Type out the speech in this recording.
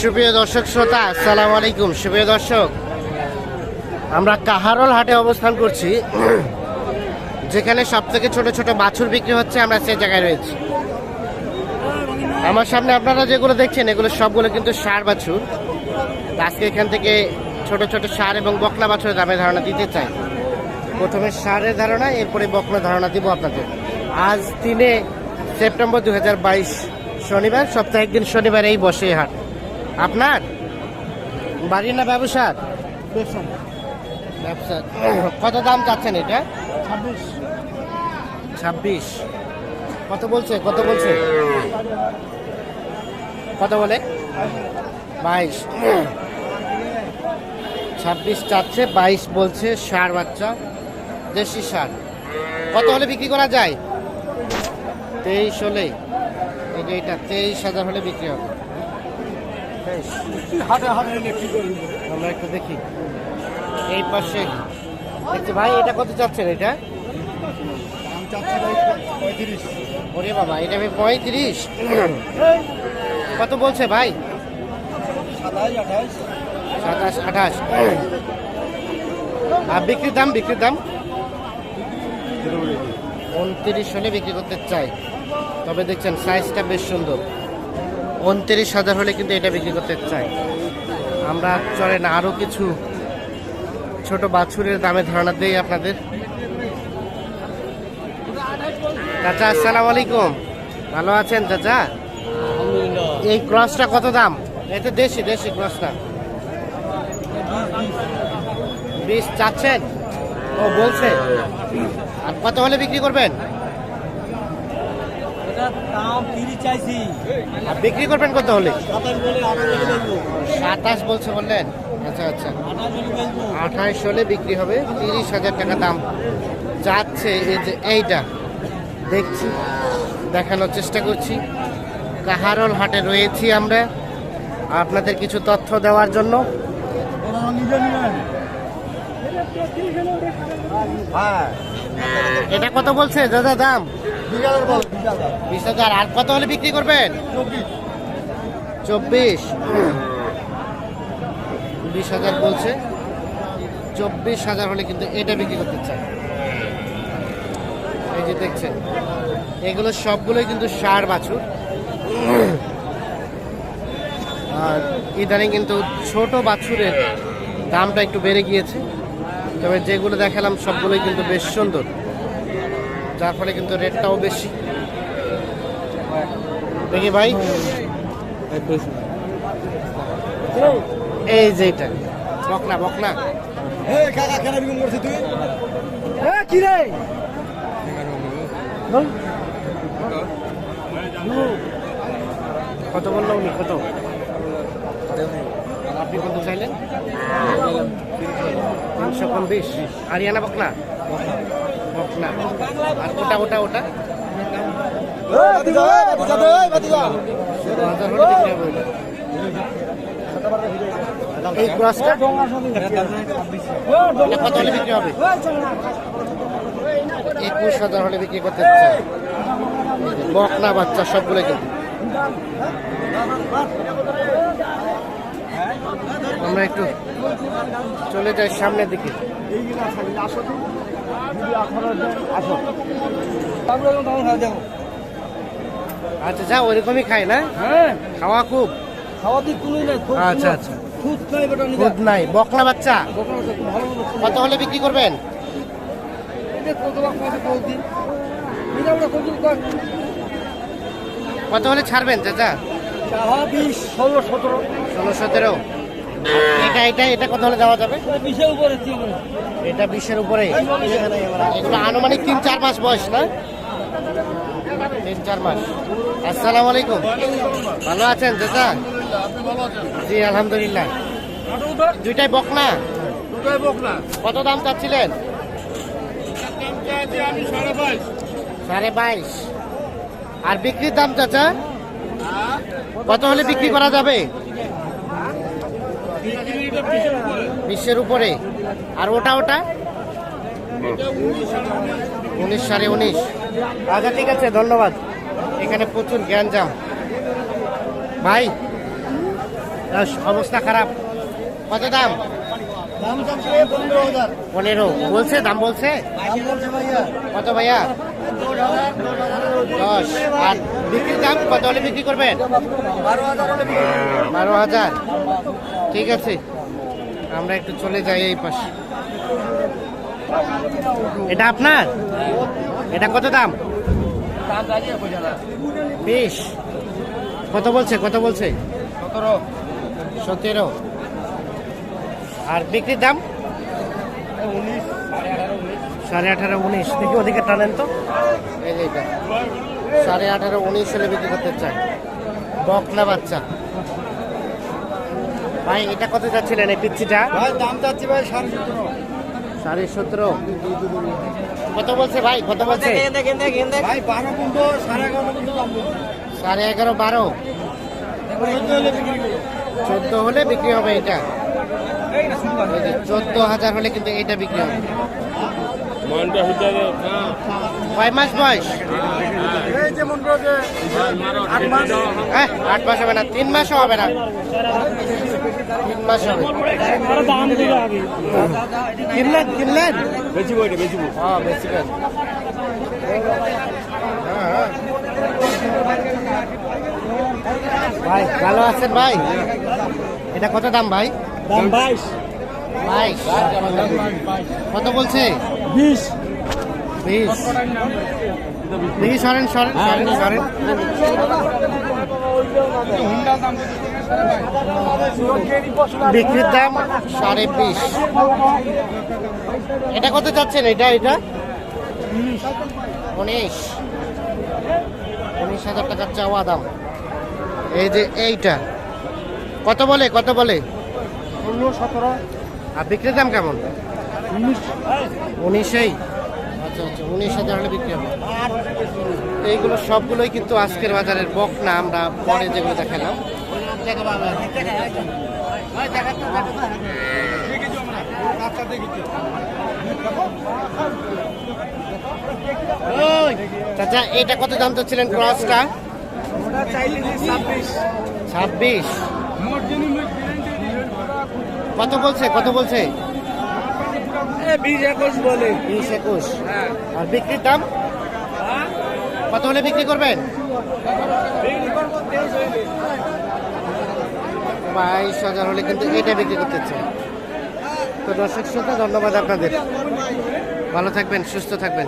সুপ্রিয় দর্শক শ্রোতা, আসসালামু আলাইকুম। সুপ্রিয় দর্শক, আমরা কাহারল হাটে অবস্থান করছি। যেখানে সব থেকে ছোট ছোট বাছুর বিক্রি হচ্ছে, আমরা সেই জায়গায় রয়েছি। আমার সামনে আপনারা যেগুলো দেখছেন, এগুলো সবগুলো কিন্তু সার বাছুর। আজকে এখান থেকে ছোট ছোট সার এবং বকলা বাছুরের দামের ধারণা দিতে চাই। প্রথমে সারের ধারণা, এরপরে বকলা ধারণা দিব আপনাদের। আজ তিনে সেপ্টেম্বর দুই হাজার বাইশ। শনিবার সপ্তাহে একদিন শনিবার এই বসে হাট। আপনার? বাড়ি না ব্যবসার? ব্যবসা কত দাম চাচ্ছেন এটা? ছাব্বিশ। ছাব্বিশ। কত বলছে? কত বলছে? কত বলে? বাইশ। ছাব্বিশ চাচ্ছে বাইশ বলছে সার বাচ্চা দেশি সার কত হলে বিক্রি করা যায়? তেইশ হলে। এই যে এটা তেইশ হাজার হলে বিক্রি হবে। আমরা একটু দেখি। এই পাশে দেখছি ভাই, এটা কত চাচ্ছেন এটা? ওরে বাবা, এটা ভাই পঁয়ত্রিশ। কত বলছে ভাই? সাতাশ, আঠাশ। আর বিক্রির দাম বিক্রির দাম? উনত্রিশ হলে বিক্রি করতে চাই। তবে দেখছেন সাইজটা বেশ সুন্দর। উনত্রিশ হাজার হলে কিন্তু এটা বিক্রি করতে চাই। আমরা চলেন আরও কিছু ছোট বাছুরের দামে ধারণা দেই আপনাদের। চাচা আসসালামু আলাইকুম। ভালো আছেন চাচা? এই ক্রসটা কত দাম? এটা দেশি দেশি ক্রসটা বিশ চাচ্ছেন? ও বলছে। আর কত হলে বিক্রি করবেন? দাম তিরিশ চাইছি। আর বিক্রি করবেন কত হলে? সাতাশ বলছে বললেন? আচ্ছা আচ্ছা। আঠাশ হলে বিক্রি হবে। তিরিশ হাজার টাকা দাম যাচ্ছে এই যে এইটা। দেখছি দেখানোর চেষ্টা করছি। কাহারল হাটে রয়েছি আমরা। আপনাদের কিছু তথ্য দেওয়ার জন্য। হ্যাঁ। এটা কত বলছে? দাদা দাম? বিশ হাজার। আর কত হলে বিক্রি করবেন? চব্বিশ। বিশ হাজার বলছে। চব্বিশ হাজার হলে কিন্তু এটা বিক্রি করতে চায়। এই যে দেখছেন এগুলো সবগুলোই কিন্তু সার বাছুর। আর ইদানিং কিন্তু ছোট বাছুরের দামটা একটু বেড়ে গিয়েছে। তবে যেগুলো দেখালাম সবগুলোই কিন্তু বেশ সুন্দর। যার ফলে কিন্তু রেটটাও বেশি। দেখি ভাই। এই যে এটা। বকনা বকনা। কত বলল উনি? কত? আপনি কত চাইলেন? তিনশো কম বিশ আরিয়ানা বকনা? আর ওটা ওটা ওটা। হলে একুশ হাজার হলে করতে বকনা বাচ্চা সবগুলো আমরা একটু চলে যাই সামনের দিকে। আচ্ছা যা ওইরকমই খায় না? হ্যাঁ। খাওয়া খুব? খাওয়া দিক নাই আচ্ছা আচ্ছা। খুব নাই খুব বাচ্চা? কত হলে বিক্রি করবেন? কত হলে ছাড়বেন চাচা? বিশ ষোলো সতেরো। ষোলো সতেরো। এটা এটা এটা কত হলে দেওয়া যাবে? বিশের উপরে এটা বিশের উপরে? এগুলো আনুমানিক তিন চার মাস বয়স না? তিন চার মাস। আসসালামু আলাইকুম। ভালো আছেন চাচা? জি আলহামদুলিল্লাহ। দুইটাই বক না দুটাই বক কত দাম চাচ্ছিলেন? সাড়ে বাইশ। সাড়ে বাইশ আর বিক্রির দাম চাচা? কত হলে বিক্রি করা যাবে? বিশের উপরে। আর ওটা ওটা? উনিশ সাড়ে উনিশ। আচ্ছা ঠিক আছে ধন্যবাদ। এখানে প্রচুর জ্ঞানজাম ভাই আস, অবস্থা খারাপ। কত দাম? পনেরো। বলছে দাম বলছে? কত ভাইয়া? দশ। হাজার বিক্রির দাম কত হলে বিক্রি করবেন? বারো হাজার। ঠিক আছে। আমরা একটু চলে যাই এই পাশে। এটা আপনার? এটা কত দাম? বিশ। কত বলছে? কত বলছে? সতেরো। সতেরো। আর বিক্রির দাম? উনিশ। সাড়ে আঠারো উনিশ। দেখি ওদিকে টানেন তো। এই সাড়ে আঠারো উনিশ হলে বিক্রি করতে চাই বকলা বাচ্চা। ভাই এটা কত যাচ্ছিলেন এই পিচ্ছিটা? ভাই দাম চাচ্ছি ভাই সাড়ে সতেরো। সাড়ে সতেরো। কত বলছে ভাই? কত বলছে? ভাই বারো কিন্তু সাড়ে এগারো দাম সাড়ে এগারো বারো। চোদ্দ হলে বিক্রি হবে এটা। চোদ্দ হাজার হলে কিন্তু এটা বিক্রি হবে। কয় মাস বয়স? এই আট মাস। হ্যাঁ আট মাস হবে না তিন মাসও হবে না। তিন মাস হবে। কিনলেন কিনলেন? বেশি বইটা বেশি বই হ্যাঁ বেশি ভাই ভালো আছেন ভাই? এটা কত দাম ভাই? দাম বাইশ। বাইশ। কত বলছে? বিশ বিশ দেখি সরেন সরেন সরেন সরেন। বিক্রির দাম সাড়ে বিশ। এটা কত চাচ্ছেন? এটা এটা? উনিশ। উনিশ হাজার টাকার চাওয়া দাম। এই যে এইটা। কত বলে কত বলে? ষোলো সতেরো আর বিক্রির দাম কেমন? উনিশেই? আচ্ছা আচ্ছা উনিশ হাজার হলে বিক্রি হবে। এইগুলো সবগুলোই কিন্তু আজকের বাজারের বক না আমরা পরে যেগুলো দেখালাম। চাচা এটা কত দাম চাচ্ছিলেন ক্রসটা? ওটা ছাব্বিশ ছাব্বিশ। কত বলছে কত বলছে? বিশ একুশ বলে। বিশ একুশ। আর বিক্রির দাম? কত হলে বিক্রি করবেন? বাইশ হাজার হলে কিন্তু এটা বিক্রি করতে চাই তো দর্শক শ্রোতা ধন্যবাদ আপনাদের। ভালো থাকবেন সুস্থ থাকবেন।